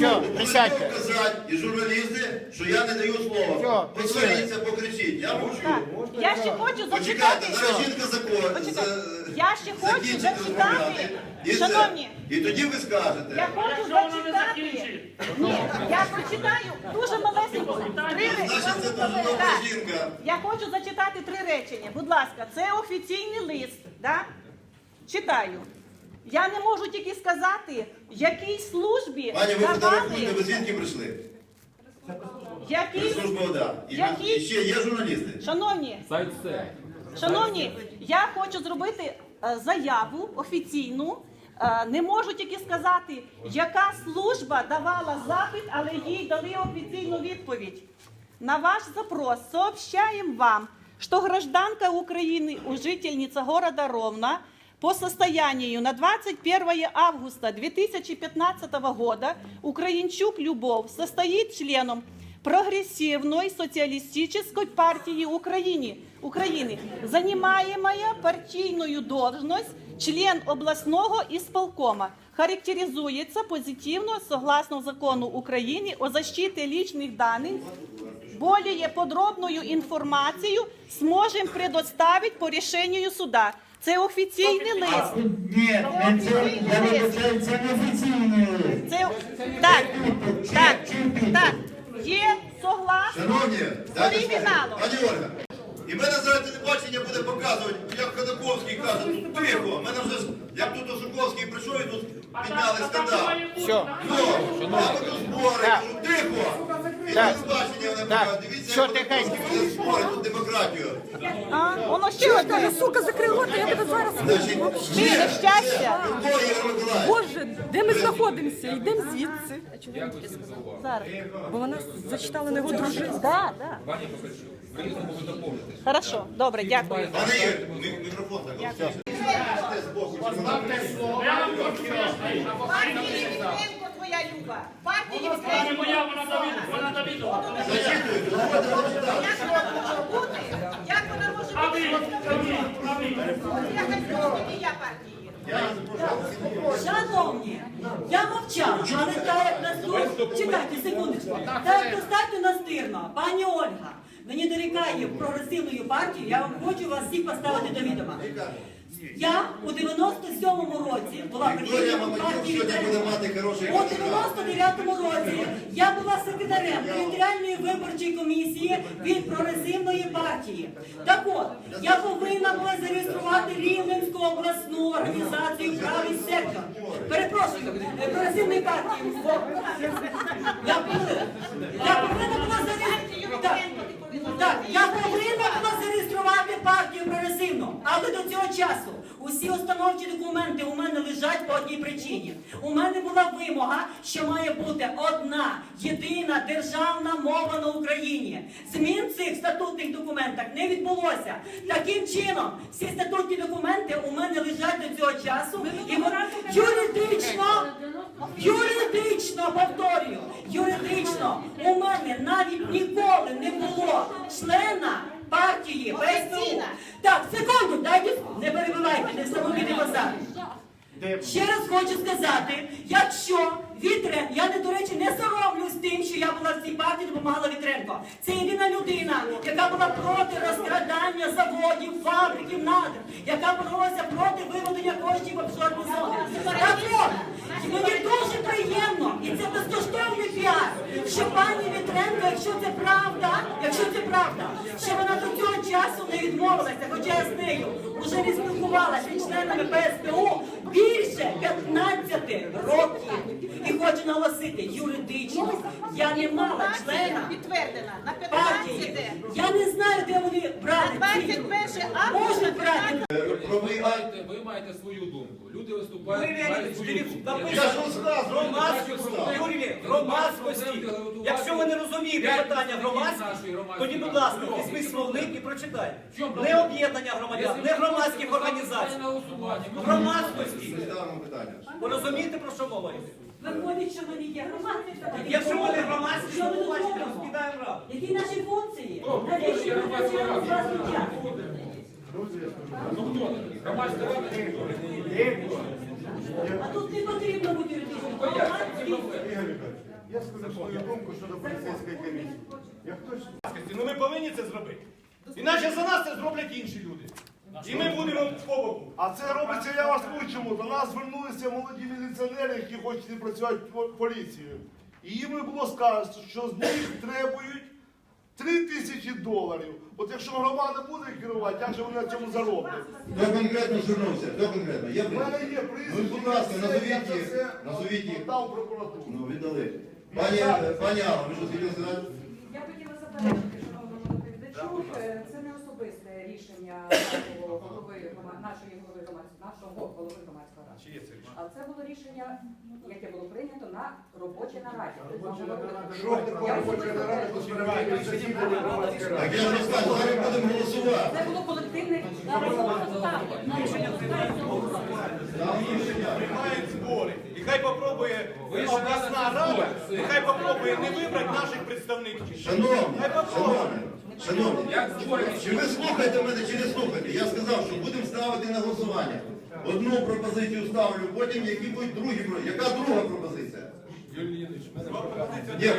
Все, присядьте. і журналісти, що я не даю слова. Все, Посваріться, покричіть. Я мовчу. Так, я ще хочу Почекайте, зачитати. зараз жінка закон. Почекайте. Я ще хочу закінчить зачитати. І все. Шановні, І тоді ви Я скажете. хочу зачитати. Ні, я прочитаю дуже малесенько. Три ре- Значить, це дуже добра Так. жінка. Я хочу зачитати три речення. Будь ласка, це офіційний лист. Да? Читаю. Я не можу тільки сказати, якій службі Пані, ви фотографуєте, ви давали, звідки прийшли? якій, Служба ОДА. І, Які? і ще є журналісти. шановні, Сайт все. Шановні, я хочу зробити е, заяву офіційну. Е, Не можу тільки сказати, яка служба давала запит, але їй дали офіційну відповідь. На ваш запрос сообщаем вам, что гражданка Украины, жительница города Ровно, по состоянию на 21 августа 2015 года Украинчук Любовь состоит членом прогрессивной социалистической партии Украины, Украины, занимаемая партийную должность член областного исполкома, характеризуется позитивно согласно закону Украины о защите личных данных. Более подробную інформацію сможем предоставить по рішенню суда. Це офіційний лист. Ні, це, я вибачаю, це не офіційний лист. Це так, так, так. Є. Шановні, дайте оригіналу. слово. Пані Ольга, і мене зараз телебачення буде показувати, як Ходаковський каже, «Ну, тихо, мене вже, ж- як тут Осуковський прийшов і тут підняли скандал. Все. Ну, я веду збори, кажу, тихо. І телебачення Так. дивіться, Що як? Ходаковський веде збори, тут демократію. А, воно ще одне. Сука, закрий рот, я буду зараз. Значить, Ігор Миколаївич? Боже, де ми знаходимося? Йдемо звідси. Зараз. Бо вона зачитала на його дружину. Да, да. Пані. Хорошо, добре, дякую. Пане Ігор, мі- мікрофон так. Партії Євгенко люба. Партії Євгенко. Моя вона Давидова, вона Давидова. Як вона може бути? Як вона може А ви, бути? а ви, а ви. Я хочу, я партії. Шановні, я мовчала, але так як нас чекайте секундочку, так як достатньо настирно, пані Ольга мені дорікає прогресивною партією, я вам хочу вас всіх поставити до відома. Я у 97-му році була причиною партії. У 99-му році я була секретарем територіальної виборчої комісії від прогресивної партії. Так от, я повинна була зареєструвати Рівненську обласну організацію правий сектор. Перепрошую, е, прогресивної партії. Я повинна, була зареєструвати. Так, я повинна була партію прогресивну, але до цього часу усі установчі документи у мене лежать по одній причині. У мене була вимога, що має бути одна єдина державна мова на Україні. Змін в цих статутних документах не відбулося. Таким чином, всі статутні документи у мене лежать до цього часу, і юридично. Юридично повторюю, юридично у мене навіть ніколи не було члена партії ПСУ. Так, секунду, дайте не перебивайте, не самовільний базар. Ще раз хочу сказати, якщо Вітрен, я не до речі не соромлюсь тим, що я була в цій партії, допомагала Вітренко. Це єдина людина, яка була проти розкрадання заводів, фабриків, надр, яка боролася проти виведення коштів в офшорні зони. Так от, мені дуже приємно, і це безкоштовний піар, що пані Вітренко, якщо це правда, якщо це правда, що вона до цього часу не відмовилася, хоча я з нею вже не спілкувалася з членами ПСПУ більше 15 років. І хочу наголосити, юридично я не мала члена Підтвердена на партії. Я не знаю, де вони брали ці. 21 августа Можуть брати. Маєте, свою думку. Люди виступають, мають свою думку. Громадськості, громадськості. Якщо ви не розумієте питання громадськості, тоді, будь ласка, візьміть словник і прочитайте. Не об'єднання громадян, не громадських організацій. Громадськості. Ви розумієте, про що мова йде? Виходить, що вони є громадські. Якщо вони громадські, Що то ви бачите, розкидаємо раду. Які наші функції? Навіщо ми працюємо з життя? А тут не потрібно бути юридичним. Ну. Я скажу свою думку щодо поліцейської комісії. Ну ми повинні це зробити. Іначе за нас це зроблять інші люди. І ми будемо по боку. А це робиться, я вас чому. До нас звернулися молоді міліціонери, які хочуть працювати по- поліцією. І їм було сказано, що з них требують 3 тисячі доларів. От якщо громада буде керувати, як же вони на цьому зароблять? Хто конкретно звернувся? Хто конкретно? Є У мене є Ну, будь ласка, назовіть я їх. Назовіть їх. Дав прокуратуру. Ну, віддали. Пані, е, пані Алла, ви що хотіли сказати? Я хотіла заперечити, шановному доповідачу, е, це не особисте рішення нашого голови грома- нашої голови громадського нашого голови громадської ради. Це було рішення, яке було прийнято на робочій нараді. Що таке робоча нарада, ради? Так я розказую, зараз будемо голосувати. Це було колективне Приймають збори. І хай попробує обласна рада, збори. хай попробує не вибрати наших представників. Шановні, Хай попробує. шановні, шановні, чи ви слухаєте мене, чи не слухаєте? Я сказав, що будемо ставити на голосування. Одну пропозицію ставлю, потім які будуть другі. Яка друга пропозиція? Юрій Леонідович, в мене Ні,